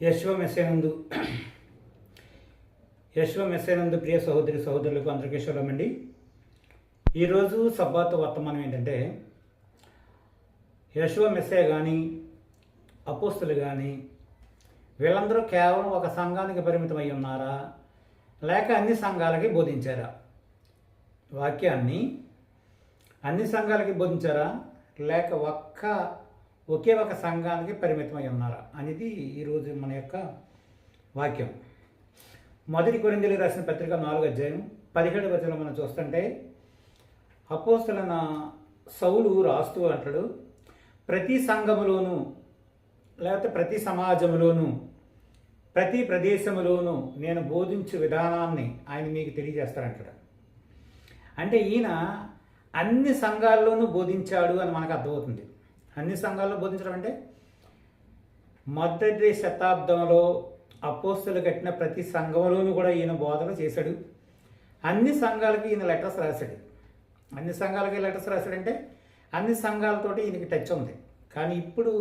యశ్వమెసేనందు యశ్వమెసేనందు ప్రియ సహోదరి సహోదరులకు అందరికీ శుభమండి ఈరోజు సబ్బాత్ వర్తమానం ఏంటంటే యశ్వ మెస్సే కానీ అపోస్తులు కానీ వీళ్ళందరూ కేవలం ఒక సంఘానికి పరిమితమై ఉన్నారా? లేక అన్ని సంఘాలకి బోధించారా? వాక్యాన్ని అన్ని సంఘాలకి బోధించారా? లేక ఒక్క ఒకే ఒక సంఘానికి పరిమితమై ఉన్నారా అనేది ఈరోజు మన యొక్క వాక్యం. మొదటి కొరిందలు రాసిన పత్రిక నాలుగు అధ్యాయం పదిహేడు వచనం మనం చూస్తుంటే అపోస్తులైన సౌలు రాస్తూ అంటాడు ప్రతి సంఘములోనూ లేకపోతే ప్రతి సమాజంలోనూ ప్రతి ప్రదేశంలోనూ నేను బోధించే విధానాన్ని ఆయన మీకు తెలియజేస్తారంటాడు. అంటే ఈయన అన్ని సంఘాల్లోనూ బోధించాడు అని మనకు అర్థమవుతుంది. అన్ని సంఘాల్లో బోధించడం అంటే మొదటి శతాబ్దంలో అపోస్తులు కట్టిన ప్రతి సంఘంలోనూ కూడా ఈయన బోధన చేశాడు. అన్ని సంఘాలకి ఈయన లెటర్స్ రాశాడు. అన్ని సంఘాలకి లెటర్స్ రాశాడంటే అన్ని సంఘాలతోటి ఈయనకి టచ్ ఉంది. కానీ ఇప్పుడు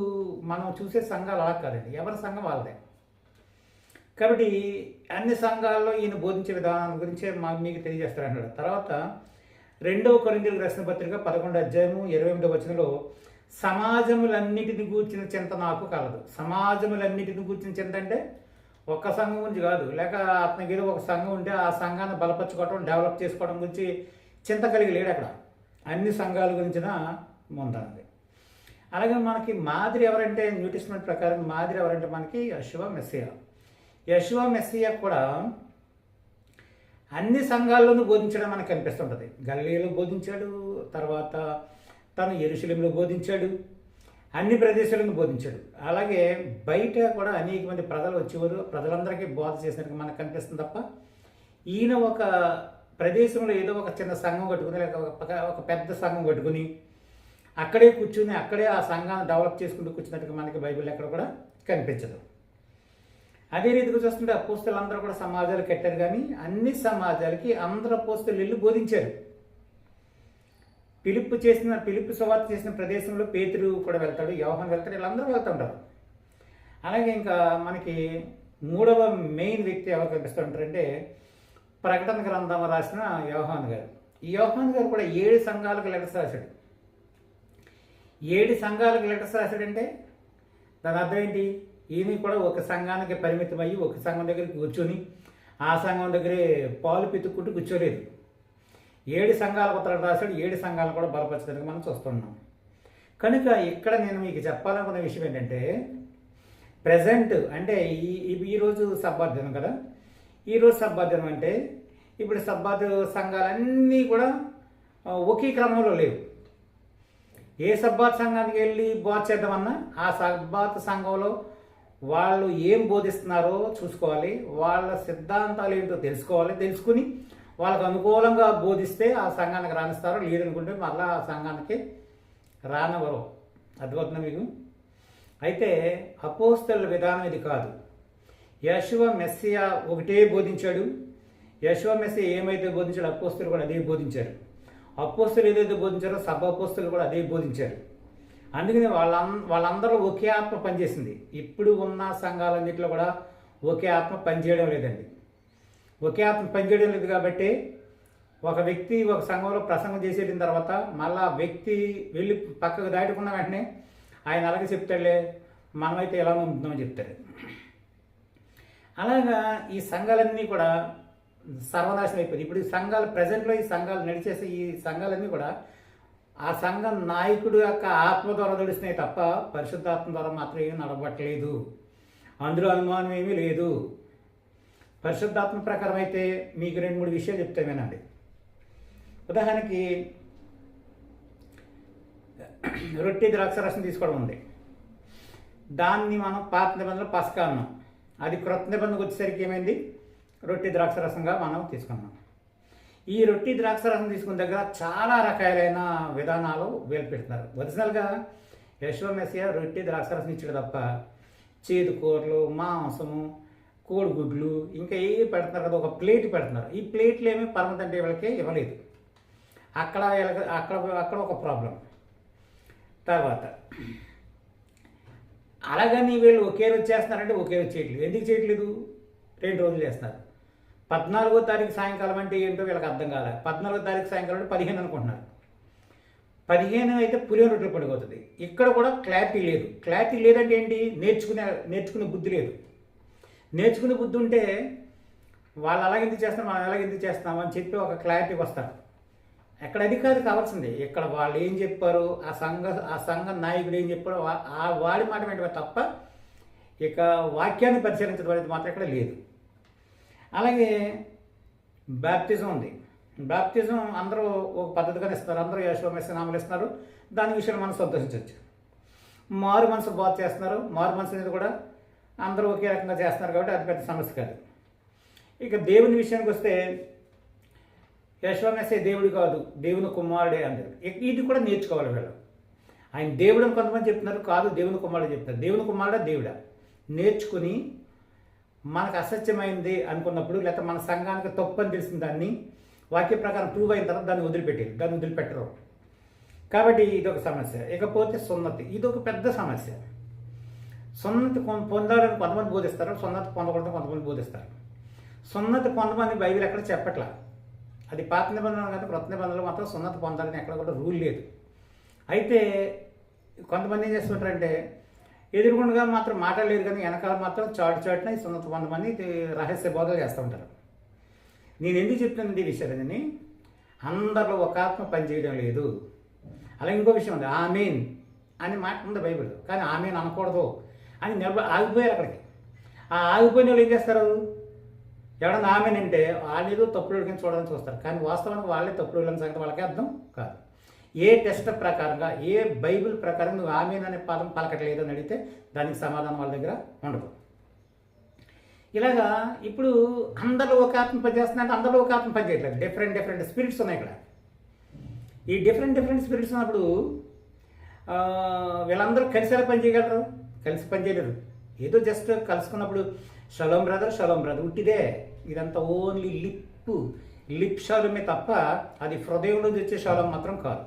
మనం చూసే సంఘాలు అలా కాదండి. ఎవరి సంఘం వాళ్ళదే. కాబట్టి అన్ని సంఘాల్లో ఈయన బోధించే విధానం గురించి మా మీకు తెలియజేస్తారన్నాడు తర్వాత రెండవ కొరిందులకు రాసిన పత్రిక పదకొండు అధ్యాయము ఇరవై ఎనిమిదో వచనంలో సమాజములన్నిటిని కూర్చిన చింత నాకు కలదు. సమాజములన్నిటిని కూర్చిన చింత అంటే ఒక్క సంఘం గురించి కాదు. లేక అతనికి ఒక సంఘం ఉంటే ఆ సంఘాన్ని బలపరచుకోవడం డెవలప్ చేసుకోవడం గురించి చింత కలిగి లేడు అక్కడ. అన్ని సంఘాల గురించిన ముందన్నది. అలాగే మనకి మాదిరి ఎవరంటే న్యూ ప్రకారం మాదిరి ఎవరంటే మనకి యశువ మెస్సియా. యశువ మెస్సియా కూడా అన్ని సంఘాల్లోనూ బోధించడం మనకు కనిపిస్తుంటుంది. గల్లీలో బోధించాడు తర్వాత తను ఎరుశలంలో బోధించాడు అన్ని ప్రదేశాలను బోధించాడు. అలాగే బయట కూడా అనేక మంది ప్రజలు వచ్చేవారు ప్రజలందరికీ బోధ చేసినట్టు మనకు కనిపిస్తుంది తప్ప ఈయన ఒక ప్రదేశంలో ఏదో ఒక చిన్న సంఘం కట్టుకుని లేక ఒక- పెద్ద సంఘం కట్టుకుని అక్కడే కూర్చుని అక్కడే ఆ సంఘాన్ని డెవలప్ చేసుకుంటూ కూర్చున్నట్టుగా మనకి బైబిల్ ఎక్కడ కూడా కనిపించదు. అదే రీతిగా చూస్తుంటే అపోస్తులు అందరూ కూడా సమాజాలు కట్టారు కానీ అన్ని సమాజాలకి అందరు అపోస్తులు వెళ్ళి బోధించారు. పిలుపు చేసిన పిలుపు సువార్త చేసిన ప్రదేశంలో పేతురు కూడా వెళ్తాడు యోహన్ వెళ్తాడు వీళ్ళందరూ వెళ్తుంటారు అలాగే ఇంకా మనకి మూడవ మెయిన్ వ్యక్తి ఎవరు కనిపిస్తుంటారంటే ప్రకటన గ్రంథం రాసిన యోహాన్ గారు. ఈ యోహాన్ గారు కూడా ఏడు సంఘాలకు లెటర్స్ రాశాడు. ఏడు సంఘాలకు లెటర్స్ రాశాడంటే దాని అర్థం ఏంటి? ఈయన కూడా ఒక సంఘానికి పరిమితమయ్యి ఒక సంఘం దగ్గరికి కూర్చొని ఆ సంఘం దగ్గరే పాలు పితుక్కుంటూ కూర్చోలేదు. ఏడు సంఘాల ఉత్తరాలు రాశాడు ఏడు సంఘాలు కూడా బలపరచడానికి మనం చూస్తున్నాం. కనుక ఇక్కడ నేను మీకు చెప్పాలనుకున్న విషయం ఏంటంటే ప్రజెంట్ అంటే ఈ ఈరోజు సబ్బాధ్యనం కదా? ఈరోజు సబ్బాధ్యనం అంటే ఇప్పుడు సబ్బాత్ సంఘాలన్నీ కూడా ఒకే క్రమంలో లేవు. ఏ సబ్బాత్ సంఘానికి వెళ్ళి బోధ చేద్దామన్నా ఆ సబ్బాత్ సంఘంలో వాళ్ళు ఏం బోధిస్తున్నారో చూసుకోవాలి వాళ్ళ సిద్ధాంతాలు ఏంటో తెలుసుకోవాలి తెలుసుకుని వాళ్ళకు అనుకూలంగా బోధిస్తే ఆ సంఘానికి రాణిస్తారు లేదనుకుంటే మళ్ళీ ఆ సంఘానికి రానవరు. అర్థమవుతుంది మీకు? అయితే అపోస్తల విధానం ఇది కాదు. యశువ మెస్సియా ఒకటే బోధించాడు. యశువ మెస్సియా ఏమైతే బోధించాడో అపోస్తులు కూడా అదే బోధించారు. అపోస్తులు ఏదైతే బోధించారో సభ అపోస్తులు కూడా అదే బోధించారు. అందుకని వాళ్ళ వాళ్ళందరూ ఒకే ఆత్మ పనిచేసింది. ఇప్పుడు ఉన్న సంఘాలన్నింటిలో కూడా ఒకే ఆత్మ పనిచేయడం లేదండి. ఒకే ఆత్మ పనిచేయడం లేదు కాబట్టి ఒక వ్యక్తి ఒక సంఘంలో ప్రసంగం చేసేటిన తర్వాత మళ్ళా ఆ వ్యక్తి వెళ్ళి పక్కకు దాటుకున్న వెంటనే ఆయన అలాగే చెప్తాడులే మనమైతే ఎలా నమ్ముతున్నామని చెప్తాడు. అలాగా ఈ సంఘాలన్నీ కూడా సర్వనాశనం అయిపోయింది. ఇప్పుడు ఈ సంఘాలు ప్రజెంట్లో ఈ సంఘాలు నడిచేసే ఈ సంఘాలన్నీ కూడా ఆ సంఘం నాయకుడు యొక్క ఆత్మ ద్వారా నడుస్తున్నాయి తప్ప పరిశుద్ధాత్మ ద్వారా మాత్రం ఏమీ నడవట్లేదు. అందులో అనుమానం ఏమీ లేదు. పరిశుద్ధాత్మ ప్రకారం అయితే మీకు రెండు మూడు విషయాలు చెప్తే వినండి. ఉదాహరణకి రొట్టె ద్రాక్షరసం తీసుకోవడం ఉంది. దాన్ని మనం పాత నిబంధనలు పసకా అన్నాం. అది క్రొత్త నిబంధనకు వచ్చేసరికి ఏమైంది? రొట్టె ద్రాక్షరసంగా మనం తీసుకున్నాం. ఈ రొట్టి ద్రాక్షరసం తీసుకున్న దగ్గర చాలా రకాలైన విధానాలు వేలు పెడుతున్నారు. ఒరిజినల్గా యశ్వమెసియా రొట్టి ద్రాక్షరసం ఇచ్చాడు తప్ప చేదు కూరలు మాంసము కోడిగుడ్లు ఇంకా ఏ పెడుతున్నారు కదా ఒక ప్లేట్ పెడుతున్నారు. ఈ ప్లేట్లు ఏమి పరమతంటే వీళ్ళకి ఇవ్వలేదు. అక్కడ అక్కడ అక్కడ ఒక ప్రాబ్లం. తర్వాత అలాగని వీళ్ళు ఒకే రోజు చేస్తున్నారంటే ఒకే రోజు చేయట్లేదు. ఎందుకు చేయట్లేదు? రెండు రోజులు చేస్తున్నారు. పద్నాలుగో తారీఖు సాయంకాలం అంటే ఏంటో వీళ్ళకి అర్థం కాలే. పద్నాలుగో తారీఖు సాయంకాలం అంటే పదిహేను అనుకుంటున్నారు. పదిహేను అయితే పులిహోర రొట్టెలు పడిపోతుంది ఇక్కడ కూడా క్లారిటీ లేదు. క్లారిటీ లేదంటే ఏంటి? నేర్చుకునే నేర్చుకునే బుద్ధి లేదు. నేర్చుకునే బుద్ధి ఉంటే వాళ్ళు అలాగ ఎందుకు చేస్తాం మనం ఎలాగ ఎందుకు చేస్తాం అని చెప్పి ఒక క్లారిటీ వస్తారు. ఎక్కడ అది కాదు కావాల్సింది ఇక్కడ వాళ్ళు ఏం చెప్పారు ఆ సంఘ ఆ సంఘ నాయకుడు ఏం చెప్పారో వా- ఆ వాడి మాట వెంటనే తప్ప ఇక వాక్యాన్ని పరిశీలించడం అనేది మాత్రం ఇక్కడ లేదు. అలాగే బ్యాప్టిజం ఉంది. బ్యాప్టిజం అందరూ ఒక పద్ధతిగానే ఇస్తారు. అందరూ యశోమేశ్వర నామలు ఇస్తున్నారు. దాని విషయంలో మనం సంతోషించవచ్చు. మారు మనసు బాధ చేస్తున్నారు. మారు మనసు అనేది కూడా అందరూ ఒకే రకంగా చేస్తున్నారు కాబట్టి అది పెద్ద సమస్య కాదు. ఇక దేవుని విషయానికి వస్తే యశ్వమేసే దేవుడు కాదు దేవుని కుమారుడే అందరు ఇది కూడా నేర్చుకోవాలి వీళ్ళు. ఆయన దేవుడు అని కొంతమంది చెప్తున్నారు కాదు దేవుని కుమారుడు చెప్తారు. దేవుని కుమారుడా దేవుడా? నేర్చుకుని మనకు అసత్యమైంది అనుకున్నప్పుడు లేకపోతే మన సంఘానికి తప్పు అని తెలిసిన దాన్ని వాక్య ప్రకారం ప్రూవ్ అయిన తర్వాత దాన్ని వదిలిపెట్టేది దాన్ని వదిలిపెట్టరు. కాబట్టి ఇది ఒక సమస్య. ఇకపోతే సున్నతి. ఇది ఒక పెద్ద సమస్య. సున్నతి కొం- పొందాలని కొంతమంది బోధిస్తారు సున్నతి పొందకూడదు కొంతమంది బోధిస్తారు. సున్నతి పొందమని బైబిల్ ఎక్కడ చెప్పట్లా? అది పాత నిబంధనలు కానీ కొత్త నిబంధనలు మాత్రం సున్నతి పొందాలని ఎక్కడ కూడా రూల్ లేదు. అయితే కొంతమంది ఏం చేస్తుంటారంటే ఎదురుగుండగా మాత్రం మాట్లాడలేదు కానీ వెనకాల మాత్రం చాటు చాటున సున్నత సున్నతి పొందమని రహస్య బోధలు చేస్తూ ఉంటారు. నేను ఎందుకు చెప్తున్నాను ఈ విషయాన్ని అందరిలో ఒక ఆత్మ పనిచేయడం లేదు. అలా ఇంకో విషయం ఉంది ఆమెన్ అని మాట ఉంది బైబిల్ కానీ ఆమెన్ అనకూడదు. అని నిలబ ఆగిపోయారు అక్కడికి. ఆ ఆగిపోయిన వాళ్ళు ఏం చేస్తారు? ఎవడన్నా ఆమెనంటే అంటే వాళ్ళేదో తప్పుడు కింద చూడాలని చూస్తారు. కానీ వాస్తవానికి వాళ్ళే తప్పుడు వెళ్ళిన సంగతి వాళ్ళకి అర్థం కాదు. ఏ టెస్ట్ ప్రకారంగా ఏ బైబిల్ ప్రకారం నువ్వు ఆమెన్ అనే పదం పలకట్లేదు అని అడిగితే దానికి సమాధానం వాళ్ళ దగ్గర ఉండదు. ఇలాగా ఇప్పుడు అందరూ ఒక ఆత్మ పనిచేస్తున్నారంటే అందరూ ఒక ఆత్మ పనిచేయట్లేదు. డిఫరెంట్ డిఫరెంట్ స్పిరిట్స్ ఉన్నాయి ఇక్కడ. ఈ డిఫరెంట్ డిఫరెంట్ స్పిరిట్స్ ఉన్నప్పుడు వీళ్ళందరూ కలిసి ఎలా పని చేయగలరు? కలిసి పనిచేయలేదు. ఏదో జస్ట్ కలుసుకున్నప్పుడు షలోం బ్రదర్ షలోం బ్రదర్ ఉట్టిదే. ఇదంతా ఓన్లీ లిప్ లిప్ షాలమే తప్ప అది హృదయం నుంచి వచ్చే షాలం మాత్రం కాదు.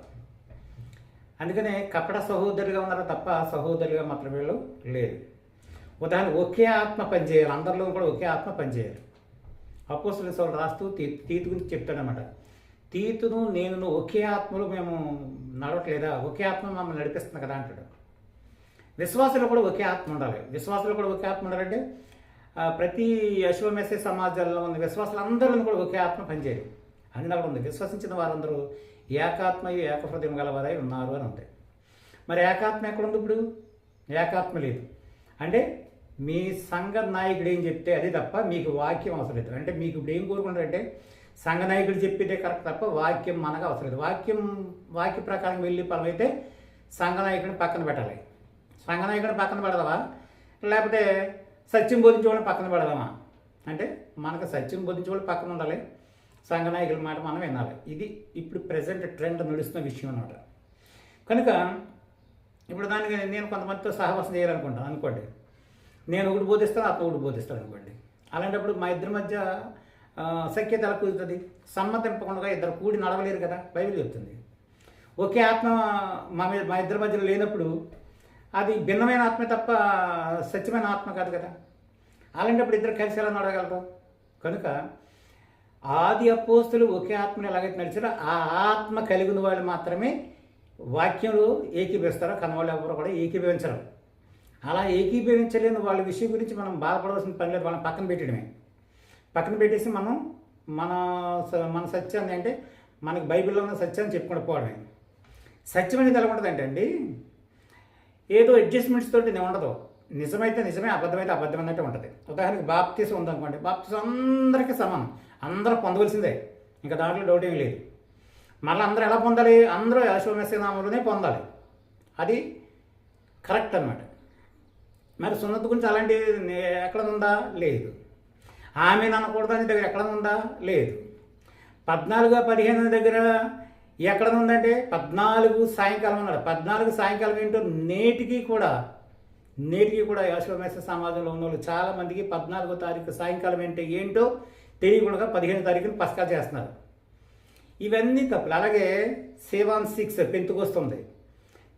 అందుకనే కపట సహోదరులుగా ఉన్నారు తప్ప సహోదరులుగా మాత్రం వీళ్ళు లేరు. ఉదాహరణ ఒకే ఆత్మ పనిచేయాలి. అందరిలో కూడా ఒకే ఆత్మ పనిచేయాలి అపోస్తుల సోలు రాస్తూ తీ తీతు గురించి చెప్తాడనమాట తీతును నేను ఒకే ఆత్మలో మేము నడవట్లేదా? ఒకే ఆత్మ మమ్మల్ని నడిపిస్తుంది కదా అంటాడు. విశ్వాసులు కూడా ఒకే ఆత్మ ఉండాలి. విశ్వాసులు కూడా ఒకే ఆత్మ ఉండాలంటే ప్రతి యశ్వమేసే సమాజంలో ఉన్న విశ్వాసులు అందరిలో కూడా ఒకే ఆత్మ పనిచేయాలి అని అక్కడ ఉంది విశ్వసించిన వారందరూ ఏకాత్మయు ఏకహృదయం గలవారై ఉన్నారు అని ఉంది మరి ఏకాత్మ ఎక్కడ ఉంది ఇప్పుడు? ఏకాత్మ లేదు. అంటే మీ సంఘ నాయకుడు ఏం చెప్తే అది తప్ప మీకు వాక్యం అవసరం లేదు. అంటే మీకు ఇప్పుడు ఏం కోరుకుంటారంటే సంఘ నాయకుడు చెప్పితే కరెక్ట్ తప్ప వాక్యం మనకు అవసరం లేదు. వాక్యం వాక్య ప్రకారం వెళ్ళి పని సంఘ నాయకుడిని పక్కన పెట్టాలి. సంఘ పక్కన పెడదామా? లేకపోతే సత్యం బోధించే వాళ్ళని పక్కన పెడదామా? అంటే మనకు సత్యం బోధించే వాళ్ళు పక్కన ఉండాలి. సంఘనాయకుల మాట మనం వినాలి. ఇది ఇప్పుడు ప్రజెంట్ ట్రెండ్ నడుస్తున్న విషయం అన్నమాట. కనుక ఇప్పుడు దానికి నేను కొంతమందితో సహవాసం చేయాలనుకుంటాను అనుకోండి. నేను ఒకటి బోధిస్తాను అతను ఒకటి బోధిస్తాను అనుకోండి. అలాంటప్పుడు మా ఇద్దరి మధ్య సఖ్యత ఎలా కుదురుతుంది? సమ్మతింపకుండా ఇద్దరు కూడి నడవలేరు కదా బైబిల్ చెప్తుంది. ఒకే ఆత్మ మా మీద మా ఇద్దరి మధ్యలో లేనప్పుడు అది భిన్నమైన ఆత్మ తప్ప సత్యమైన ఆత్మ కాదు కదా. అలాంటప్పుడు ఇద్దరు కలిసి ఎలా నడగలరు కనుక ఆది అపోస్తులు ఒకే ఆత్మని ఎలాగైతే నడిచారో ఆ ఆత్మ కలిగిన వాళ్ళు మాత్రమే వాక్యంలో ఏకీభవిస్తారో కనవాళ్ళు ఎవరు కూడా ఏకీభవించరు. అలా ఏకీభవించలేని వాళ్ళ విషయం గురించి మనం బాధపడవలసిన పని లేదు వాళ్ళని పక్కన పెట్టడమే పక్కన పెట్టేసి మనం మన స- మన సత్యాన్ని అంటే మనకి బైబిల్లో ఉన్న సత్యాన్ని చెప్పుకుంటూ పోవడమే. సత్యం అనేది ఎలా ఉంటుంది అండి ఏదో అడ్జస్ట్మెంట్స్ తోటి ఉండదు. నిజమైతే నిజమే అబద్ధమైతే అబద్ధం అన్నట్టు ఉంటుంది. ఉదాహరణకి బాప్తీసం ఉందనుకోండి బాప్తీసం అందరికీ సమానం. అందరూ పొందవలసిందే. ఇంకా దాంట్లో డౌట్ ఏమీ లేదు. మళ్ళీ అందరూ ఎలా పొందాలి? అందరూ యశోమేశ్వరనామంలోనే పొందాలి. అది కరెక్ట్ అన్నమాట. మరి సున్నత గురించి అలాంటి ఎక్కడ ఉందా? లేదు. ఆమె అనకూడదు అని దగ్గర ఎక్కడ ఉందా? లేదు. పద్నాలుగు పదిహేను దగ్గర ఎక్కడ ఉందంటే పద్నాలుగు సాయంకాలం ఉన్నాడు పద్నాలుగు సాయంకాలం ఏంటో నేటికి కూడా నేటికి కూడా యశోమేశ్వర సమాజంలో ఉన్న వాళ్ళు చాలామందికి పద్నాలుగో తారీఖు సాయంకాలం ఏంటో ఏంటో తెలియకుండా పదిహేను తారీఖున పస్కా చేస్తున్నారు. ఇవన్నీ తప్పులు. అలాగే సేవాన్ సిక్స్ పెంతుకొస్తుంది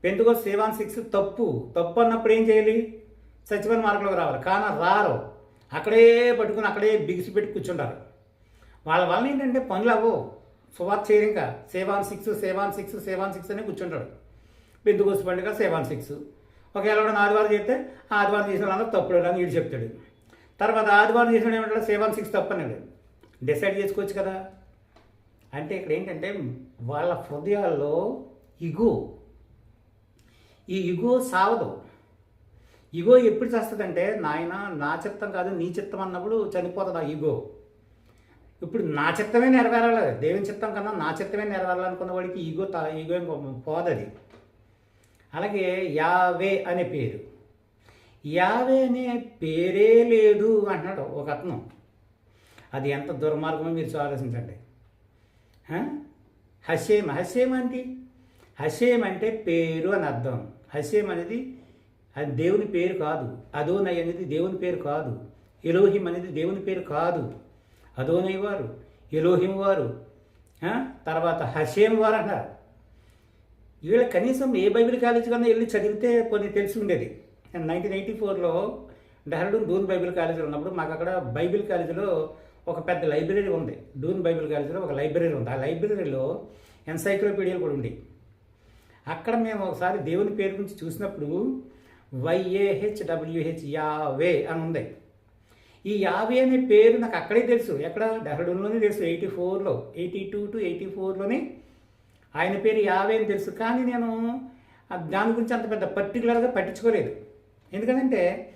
పెంతుకో సేవాన్ సిక్స్ తప్పు. తప్పు అన్నప్పుడు ఏం చేయాలి? సచివన్ మార్గంలోకి రావాలి. కానీ రారు. అక్కడే పట్టుకుని అక్కడే బిగిసి పెట్టి కూర్చుంటారు. వాళ్ళ వల్ల ఏంటంటే పనులు అవ్వవు. సువార్త చేయరు ఇంకా seven six seven six seven six అని కూర్చుంటాడు పెద్దకోసి పండుగ సేవాన్ సిక్స్ ఒకవేళ వాడు ఆదివారం చేస్తే ఆదివారం చేసిన వాళ్ళందరూ తప్పుడు అని వీడు చెప్తాడు తర్వాత ఆదివారం చేసిన ఏమంటాడు సేవాన్ సిక్స్ తప్పన్నాడు డిసైడ్ చేసుకోవచ్చు కదా అంటే ఇక్కడ ఏంటంటే వాళ్ళ హృదయాల్లో ఇగో ఈ ఇగో సావదు ఇగో ఎప్పుడు చేస్తుందంటే నాయన నా చిత్తం కాదు నీ చిత్తం అన్నప్పుడు చనిపోతుంది ఆ ఇగో ఇప్పుడు నా చిత్తమే నెరవేరాలి. దేవుని చిత్తం కన్నా నా చిత్తమే నెరవేరాలనుకున్న వాడికి ఈగో తా ఈగో ఇంకో పోదది. అలాగే యావే అనే పేరు. యావే అనే పేరే లేదు అంటున్నాడు ఒక అతను అది ఎంత దుర్మార్గమో మీరు ఆలోచించండి హసేమ హసేం అంటే? హసేం అంటే పేరు అని అర్థం. హసేమ అనేది అది దేవుని పేరు కాదు. అదోనై అనేది దేవుని పేరు కాదు. ఎలోహిం అనేది దేవుని పేరు కాదు. అదోనై వారు ఎలోహిం వారు తర్వాత హషేం వారు అంటారు వీళ్ళ కనీసం ఏ బైబిల్ కాలేజీ కన్నా వెళ్ళి చదివితే కొన్ని తెలిసి ఉండేది. నైన్టీన్ ఎయిటీ ఫోర్లో డెహ్రాడూన్ డూన్ బైబిల్ కాలేజీలో ఉన్నప్పుడు మాకు అక్కడ బైబిల్ కాలేజీలో ఒక పెద్ద లైబ్రరీ ఉంది. డూన్ బైబిల్ కాలేజీలో ఒక లైబ్రరీ ఉంది. ఆ లైబ్రరీలో ఎన్సైక్లోపీడియాలు కూడా ఉండి అక్కడ మేము ఒకసారి దేవుని పేరు గురించి చూసినప్పుడు వైఏహెచ్ డబ్ల్యూహెచ్ యావే అని ఉంది. ఈ యాభై అనే పేరు నాకు అక్కడే తెలుసు. ఎక్కడ? డెహ్రాడూన్లోనే తెలుసు. ఎయిటీ ఫోర్లో. ఎయిటీ టూ టు ఎయిటీ ఫోర్లోనే ఆయన పేరు యావే అని తెలుసు. కానీ నేను దాని గురించి అంత పెద్ద పర్టికులర్గా పట్టించుకోలేదు. ఎందుకంటే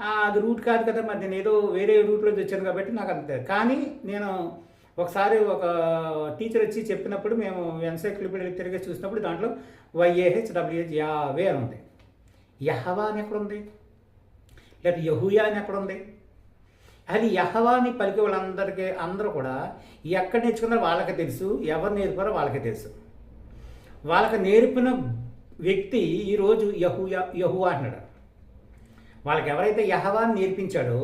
అది రూట్ కాదు కదా మరి. నేను ఏదో వేరే రూట్లో వచ్చాను కాబట్టి నాకు అంత కానీ నేను ఒకసారి ఒక టీచర్ వచ్చి చెప్పినప్పుడు మేము ఎన్సైక్లోపీడియా తిరిగి చూసినప్పుడు దాంట్లో వైఏహెచ్ డబ్ల్యూహెచ్ యావే అని ఉంది. యహవా అని ఎక్కడ ఉంది? లేదా యహూయా అని ఎక్కడ ఉంది? అది యహవాని పలికి వాళ్ళందరికీ అందరూ కూడా ఎక్కడ నేర్చుకున్నారో వాళ్ళకి తెలుసు ఎవరు నేర్పారో వాళ్ళకి తెలుసు. వాళ్ళకి నేర్పిన వ్యక్తి ఈరోజు యహు యహువా అంటున్నాడు. వాళ్ళకి ఎవరైతే యహవాని నేర్పించాడో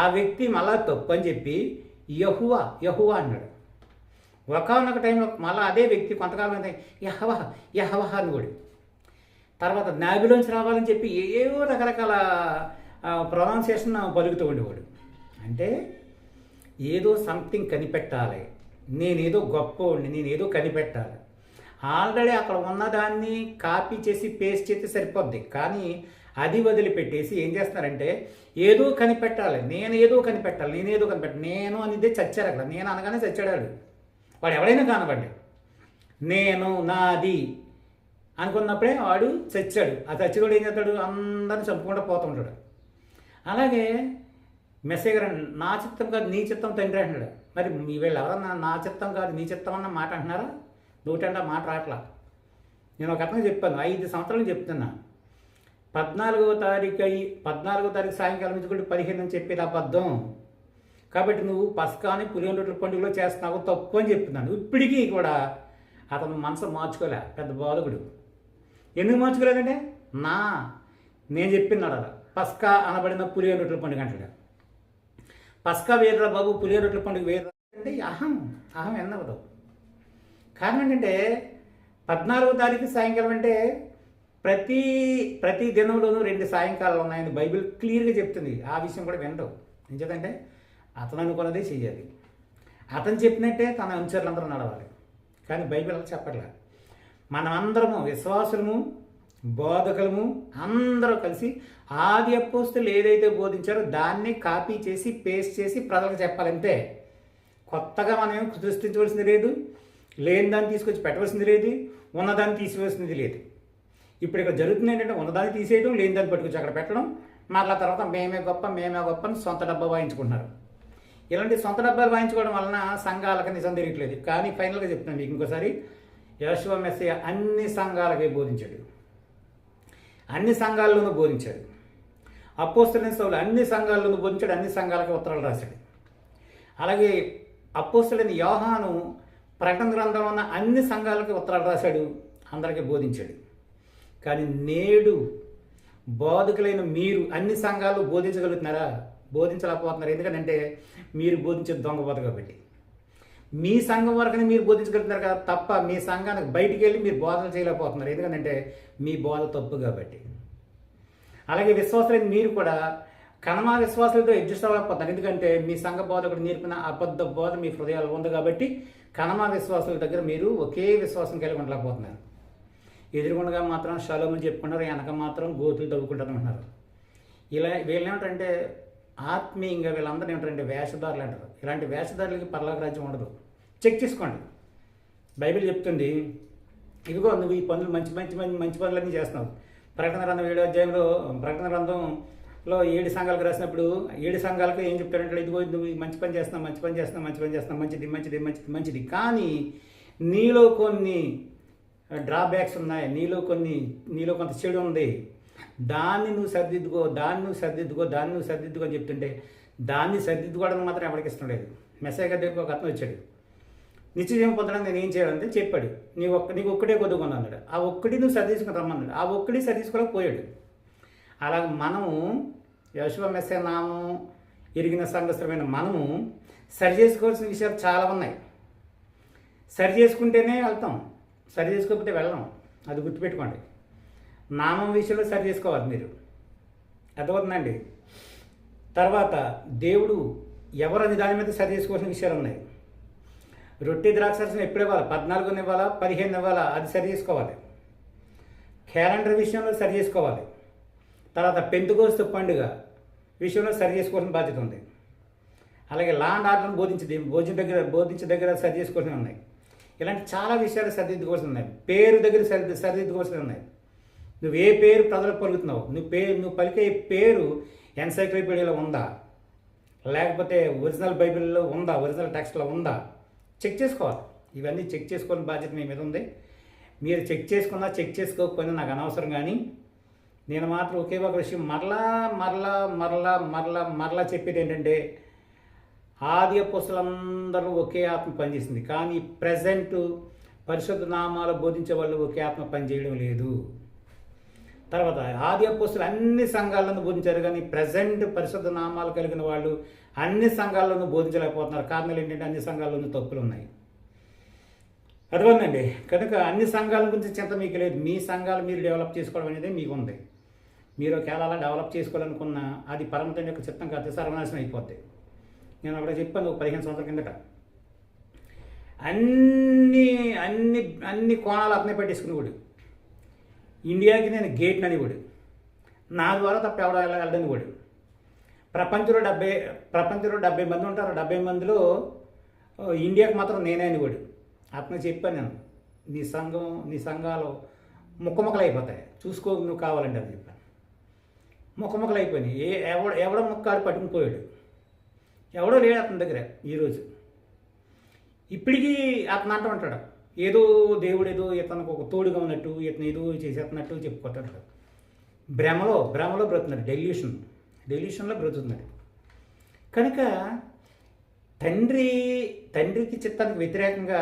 ఆ వ్యక్తి మళ్ళా తప్పు అని చెప్పి యహువా యహువా అన్నాడు ఒకనొక టైంలో మళ్ళీ అదే వ్యక్తి కొంతకాలం అయితే యహవా యహవా అని కూడా తర్వాత నాభిలోంచి రావాలని చెప్పి ఏవో రకరకాల ప్రొనౌన్సియేషన్ పలుకుతూ ఉండేవాడు. అంటే ఏదో సంథింగ్ కనిపెట్టాలి. నేనేదో గొప్పవాడిని నేనేదో కనిపెట్టాలి. ఆల్రెడీ అక్కడ ఉన్నదాన్ని కాపీ చేసి పేస్ట్ చేస్తే సరిపోద్ది. కానీ అది వదిలిపెట్టేసి ఏం చేస్తున్నారంటే ఏదో కనిపెట్టాలి. నేను ఏదో కనిపెట్టాలి నేనేదో కనిపెట్టాలి. నేను అనేది చచ్చారు అక్కడ. నేను అనగానే చచ్చాడు వాడు ఎవడైనా కానివ్వండి. నేను నాది అనుకున్నప్పుడే వాడు చచ్చాడు. ఆ చచ్చిగోడు ఏం చేస్తాడు? అందరిని చంపుకుంటూ పోతుంటాడు అలాగే మెసేజ్ గారు నా చిత్తం కాదు నీ చిత్తం తండ్రి అంటున్నాడు. మరి మీ వీళ్ళు ఎవరన్నా నా చిత్తం కాదు నీ చిత్తం అన్న మాట అంటున్నారా? నూటంటే మాట రాట్లా? నేను ఒక అతను చెప్పాను ఐదు సంవత్సరాలు చెప్తున్నా. పద్నాలుగవ తారీఖు అయ్యి పద్నాలుగో తారీఖు సాయంకాలం నుంచి కూడా పదిహేను అని చెప్పేది అబద్ధం. కాబట్టి నువ్వు పసకాని పులిహోర రొట్టెల పండుగలో చేస్తున్నావు తప్పు అని చెప్తున్నాను. ఇప్పటికీ కూడా అతను మనసు మార్చుకోలే పెద్ద బాలకుడు. ఎందుకు మార్చుకోలేదంటే నా నేను చెప్పినాడు అలా పస్కా అనబడిన పులిహోర రొట్టెల పండుగ అంటాడు పస్కా వేరురా బాబు పులిహోరట్ల పండుగ వేరు అంటే అహం అహం ఎన్నవదు. కారణం ఏంటంటే పద్నాలుగో తారీఖు సాయంకాలం అంటే ప్రతి ప్రతి దినంలోనూ రెండు సాయంకాలాలు ఉన్నాయని బైబిల్ క్లియర్గా చెప్తుంది. ఆ విషయం కూడా వినడం ఎందుకంటే అతను అనుకున్నదే చెయ్యాలి అతను చెప్పినట్టే తన అనుచరులందరూ నడవాలి. కానీ బైబిల్ అలా చెప్పట్లే. మనమందరము విశ్వాసులము బోధకులము అందరూ కలిసి ఆది అపోస్తులు ఏదైతే బోధించారో దాన్ని కాపీ చేసి పేస్ట్ చేసి ప్రజలకు చెప్పాలంతే కొత్తగా మనం ఏం సృష్టించవలసింది లేదు లేని దాన్ని తీసుకొచ్చి పెట్టవలసింది లేదు ఉన్నదాన్ని తీసివేసింది లేదు. ఇప్పుడు ఇక్కడ జరుగుతుంది ఏంటంటే ఉన్నదాన్ని తీసేయడం లేని దాన్ని పట్టుకొచ్చి అక్కడ పెట్టడం మరలా తర్వాత మేమే గొప్ప మేమే గొప్ప అని సొంత డబ్బా వాయించుకుంటున్నారు. ఇలాంటి సొంత డబ్బాలు వాయించుకోవడం వలన సంఘాలకు నిజం తిరగట్లేదు కానీ ఫైనల్గా చెప్తున్నాను మీకు ఇంకోసారి యశవ మెస్సయ్య అన్ని సంఘాలకే బోధించాడు. అన్ని సంఘాల్లోనూ బోధించాడు. అపోస్తులైన సౌలు అన్ని సంఘాల్లోనూ బోధించాడు అన్ని సంఘాలకి ఉత్తరాలు రాశాడు. అలాగే అపోస్తులైన యోహాను ప్రకటన గ్రంథంలో ఉన్న అన్ని సంఘాలకి ఉత్తరాలు రాశాడు అందరికీ బోధించాడు. కానీ నేడు బోధకులైన మీరు అన్ని సంఘాలు బోధించగలుగుతున్నారా? బోధించలేకపోతున్నారు. ఎందుకంటే మీరు బోధించే దొంగ బోధ కాబట్టి. మీ సంఘం వరకునే మీరు బోధించగలుగుతున్నారు కదా తప్ప మీ సంఘానికి బయటికి వెళ్ళి మీరు బోధన చేయలేకపోతున్నారు. ఎందుకంటే మీ బోధ తప్పు కాబట్టి. అలాగే విశ్వాసులైన మీరు కూడా కనమ విశ్వాసులతో అడ్జస్ట్ అవ్వకపోతారు ఎందుకంటే మీ సంఘ బోధకుడు నేర్పిన అబద్ధ బోధ మీ హృదయాలు ఉంది కాబట్టి కనమ విశ్వాసుల దగ్గర మీరు ఒకే విశ్వాసం కలిగి ఉండలేకపోతున్నారు. ఎదురుగుండగా మాత్రం షలోములు చెప్పుకుంటారు వెనక మాత్రం గోతులు తవ్వుకుంటారు ఇలా వీళ్ళు ఏమిటంటే ఆత్మీయంగా వీళ్ళందరూ ఏమిటంటే వేషధారులు అంటారు. ఇలాంటి వేషధారులకి పర్లోక రాజ్యం ఉండదు. చెక్ చేసుకోండి. బైబిల్ చెప్తుంది ఇదిగో నువ్వు ఈ పనులు మంచి మంచి మంచి మంచి పనులన్నీ చేస్తున్నావు. ప్రకటన గ్రంథం ఏడు అధ్యాయంలో ప్రకటన గ్రంథంలో ఏడు సంఘాలకు రాసినప్పుడు ఏడు సంఘాలకు ఏం చెప్తాడంటే ఇదిగో నువ్వు మంచి పని చేస్తున్నావు మంచి పని చేస్తున్నావు మంచి పని చేస్తున్నావు మంచిది మంచిది మంచిది మంచిది. కానీ నీలో కొన్ని డ్రాబ్యాక్స్ ఉన్నాయి నీలో కొన్ని నీలో కొంత చెడు ఉంది. దాన్ని నువ్వు సర్దిద్దుకో దాన్ని నువ్వు సర్దిద్దుకో దాన్ని నువ్వు సర్దిద్దుకో అని చెప్తుంటే దాన్ని సర్దిద్దుకోవడం మాత్రం ఎవరికి ఇష్టం లేదు. మెసేజ్ దగ్గరికి ఒక అతను వచ్చాడు. నిత్యజీవం పొందడానికి నేను ఏం చేయాలంటే చెప్పాడు. నీ ఒక్క నీకు ఒక్కడే కొద్దుకున్నా అన్నాడు. ఆ ఒక్కడి నువ్వు సర్దించుకుని రమ్మన్నాడు. ఆ ఒక్కడి పోయాడు. అలాగ మనము యశువమెస్సే నామం ఎరిగిన సంఘస్థమైన మనము సరి చేసుకోవాల్సిన విషయాలు చాలా ఉన్నాయి. సరి చేసుకుంటేనే వెళ్తాం. సరి చేసుకోకపోతే వెళ్ళం. అది గుర్తుపెట్టుకోండి. నామం విషయంలో సరి చేసుకోవాలి మీరు. అర్థమవుతుందండి? తర్వాత దేవుడు ఎవరు దాని మీద సరి చేసుకోవాల్సిన విషయాలు ఉన్నాయి. రొట్టె ద్రాక్షరసం ఎప్పుడు ఇవ్వాలి? పద్నాలుగుని ఇవ్వాలా? పదిహేను ఇవ్వాలా? అది సరి చేసుకోవాలి. క్యాలెండర్ విషయంలో సరి చేసుకోవాలి. తర్వాత పెంతుకోస్తు పండుగ విషయంలో సరి చేసుకోవాల్సిన బాధ్యత ఉంది. అలాగే లాండ్ ఆర్డర్ని బోధించింది భోజనం దగ్గర బోధించే దగ్గర సరి చేసుకోవాల్సి ఉన్నాయి. ఇలాంటి చాలా విషయాలు సరిదిద్దుకోవాల్సి ఉన్నాయి. పేరు దగ్గర సరి సరిదిద్దుకోవాల్సి ఉన్నాయి. నువ్వు ఏ పేరు ప్రజలకు పలుకుతున్నావు? నువ్వు పేరు నువ్వు పలికే పేరు ఎన్సైక్లోపీడియాలో ఉందా? లేకపోతే ఒరిజినల్ బైబిల్లో ఉందా? ఒరిజినల్ టెక్స్ట్లో ఉందా? చెక్ చేసుకోవాలి. ఇవన్నీ చెక్ చేసుకోవాలని బాధ్యత మీ మీద ఉంది. మీరు చెక్ చేసుకున్నా చెక్ చేసుకోకపోయినా నాకు అనవసరం కానీ నేను మాత్రం ఒకే ఒక విషయం మరలా మరలా మరలా మరలా మరలా చెప్పేది ఏంటంటే ఆది పుస్తలందరూ ఒకే ఆత్మ పనిచేసింది. కానీ ప్రజెంట్ పరిశుద్ధ నామాలు బోధించే వాళ్ళు ఒకే ఆత్మ పనిచేయడం లేదు. తర్వాత ఆది అన్ని సంఘాలను బోధించారు కానీ ప్రజెంట్ పరిశుద్ధ నామాలు కలిగిన వాళ్ళు అన్ని సంఘాల్లోనూ బోధించలేకపోతున్నారు. కారణాలు ఏంటంటే అన్ని సంఘాల్లోనూ తప్పులు ఉన్నాయి అర్థమైందండి? కనుక అన్ని సంఘాల గురించి చింత మీకు లేదు. మీ సంఘాలు మీరు డెవలప్ చేసుకోవడం అనేది మీకు ఉంది మీరు ఒకవేళ అలా డెవలప్ చేసుకోవాలనుకున్న అది పరమతం యొక్క చిత్తం కాదు సర్వనాశనం అయిపోద్ది. నేను అక్కడ చెప్పాను ఒక పదిహేను సంవత్సరాల కిందట. అన్ని అన్ని అన్ని కోణాలు అతనే పెట్టేసుకునేవాడు ఇండియాకి నేను గేట్ కూడా నా ద్వారా తప్ప ఎవడ వెళ్ళని వాడు. ప్రపంచంలో డెబ్బై ప్రపంచంలో డెబ్బై మంది ఉంటారు. డెబ్బై మందిలో ఇండియాకి మాత్రం నేనే అనేవాడు అతను చెప్పాను నేను. నీ సంఘం నీ సంఘాలు ముక్కముక్కలు అయిపోతాయి చూసుకో నువ్వు కావాలంటే అని చెప్పాను. ముక్కముక్కలు అయిపోయినాయి ఏ ఎవడ ఎవడో ముక్క ఆడు పట్టుకుని పోయాడు ఎవడో లేడు అతని దగ్గర ఈరోజు. ఇప్పటికీ అతను అంటూ ఉంటాడు. ఏదో దేవుడు ఏదో ఇతనికి ఒక తోడుగా ఉన్నట్టు ఇతను ఏదో చేసేస్తున్నట్టు చెప్పుకుంటాడు భ్రమలో భ్రమలో బ్రతున్నాడు డెల్యూషన్. డెల్యూషన్లో బ్రతుకుతున్నాడు కనుక తండ్రి తండ్రికి చిత్తానికి వ్యతిరేకంగా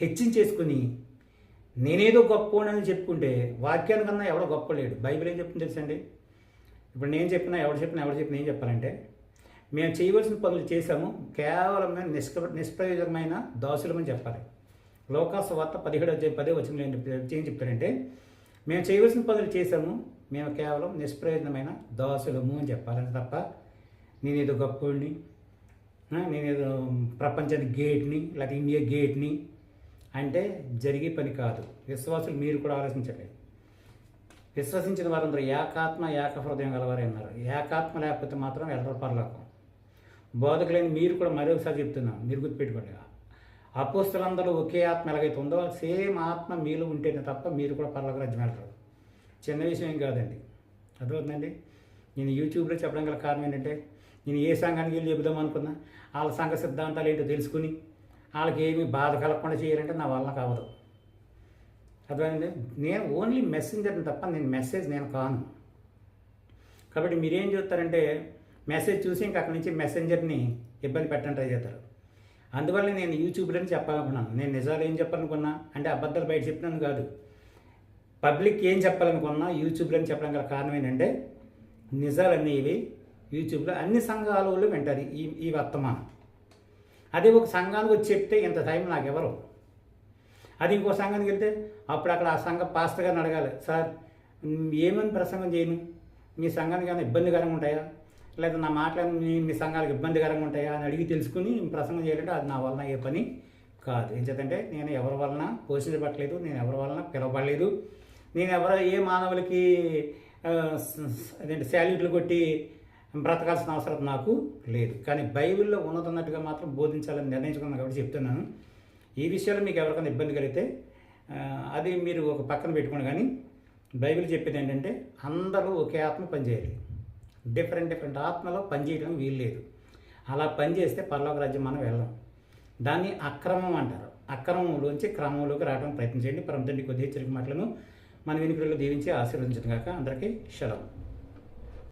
హెచ్చించేసుకుని నేనేదో గొప్పని చెప్పుకుంటే వాక్యానికన్నా ఎవడో గొప్ప లేడు బైబిల్ ఏం చెప్తుంది తెలుసండి? ఇప్పుడు నేను చెప్పినా ఎవడు చెప్పినా ఎవడు చెప్పినా ఏం చెప్పాలంటే మేము చేయవలసిన పనులు చేశాము కేవలం మేము నిష్క నిష్ప్రయోజకమైన దాసులమని చెప్పాలి. లోకాసు వార్త పదిహేడు అధ్యాయం పదే వచ్చిన ఏం చెప్తారంటే మేము చేయవలసిన పనులు చేశాము మేము కేవలం నిష్ప్రయోజనమైన దాసులము అని చెప్పాలని తప్ప నేనేదో గొప్పని నేనేదో ప్రపంచానికి గేట్ని లేకపోతే ఇండియా గేట్ని అంటే జరిగే పని కాదు. విశ్వాసులు మీరు కూడా ఆలోచించండి. విశ్వసించిన వారందరూ ఏకాత్మ ఏక హృదయం గలవారే అన్నారు. ఏకాత్మ లేకపోతే మాత్రం ఎల్లరూ పరలోకం. బోధకులైన మీరు కూడా మరొకసారి చెప్తున్నాం మీరు గుర్తుపెట్టుకోండి. అపోస్తులందరూ ఒకే ఆత్మ ఎలాగైతే ఉందో సేమ్ ఆత్మ మీలో ఉంటేనే తప్ప మీరు కూడా పర్లోక రాజ్యం వెళ్ళరు చిన్న విషయం ఏం కాదండి. అర్థమవుతుందండి? నేను యూట్యూబ్లో చెప్పడం గల కారణం ఏంటంటే నేను ఏ సంఘానికి వెళ్ళి చెబుదాం అనుకున్నా వాళ్ళ సంఘ సిద్ధాంతాలు ఏంటో తెలుసుకుని వాళ్ళకి ఏమీ బాధ కలగకుండా చేయాలంటే నా వల్ల కావదు. అర్థమైంది నేను ఓన్లీ మెసెంజర్ని తప్ప నేను మెసేజ్ నేను కాను. కాబట్టి మీరేం చూస్తారంటే మెసేజ్ చూసి ఇంక అక్కడి నుంచి మెసెంజర్ని ఇబ్బంది పెట్టడం ట్రై చేస్తారు. అందువల్ల నేను యూట్యూబ్లో చెప్పాలనుకున్నాను. నేను నిజాలు ఏం చెప్పాలనుకున్నా అంటే అబద్ధాలు బయట చెప్పినాను కాదు. పబ్లిక్ ఏం చెప్పాలనుకున్నా యూట్యూబ్లో చెప్పడం గల కారణం ఏంటంటే నిజాలన్నీ ఇవి యూట్యూబ్లో అన్ని సంఘాల వాళ్ళు వింటారు ఈ ఈ వర్తమానం. అదే ఒక సంఘానికి వచ్చి చెప్తే ఇంత టైం నాకు ఎవరు అది ఇంకో సంఘానికి వెళ్తే అప్పుడు అక్కడ ఆ సంఘ పాస్టర్ గారిని అడగాలి సార్ ఏమని ప్రసంగం చేయను? మీ సంఘానికి ఏమైనా ఇబ్బందికరంగా ఉంటాయా? లేదా నా మాటలు మీ మీ సంఘాలకు ఇబ్బందికరంగా ఉంటాయా? అని అడిగి తెలుసుకుని ప్రసంగం చేయాలంటే అది నా వలన ఏ పని కాదు. ఏం చేతంటే నేను ఎవరి వలన పోషించబట్టలేదు నేను ఎవరి వలన పిలవబడలేదు. నేను ఎవరో ఏ మానవులకి అదేంటి శాల్యూట్లు కొట్టి బ్రతకాల్సిన అవసరం నాకు లేదు. కానీ బైబిల్లో ఉన్నదన్నట్టుగా మాత్రం బోధించాలని నిర్ణయించుకున్నాను కాబట్టి చెప్తున్నాను. ఈ విషయాలు మీకు ఎవరికైనా ఇబ్బంది కలిగితే అది మీరు ఒక పక్కన పెట్టుకోండి. కానీ బైబిల్ చెప్పేది ఏంటంటే అందరూ ఒకే ఆత్మ పనిచేయాలి డిఫరెంట్ డిఫరెంట్ ఆత్మలో పనిచేయడం వీలు లేదు. అలా పనిచేస్తే పర్లోక రాజ్యం మనం వెళ్ళాం. దాన్ని అక్రమం అంటారు. అక్రమంలోంచి క్రమంలోకి రావడం ప్రయత్నించండి పరమ కొద్ది హెచ్చరిక మాటలను మన వెనుకల్లో దీవించి ఆశీర్వదించడం కాక అందరికీ సెలవు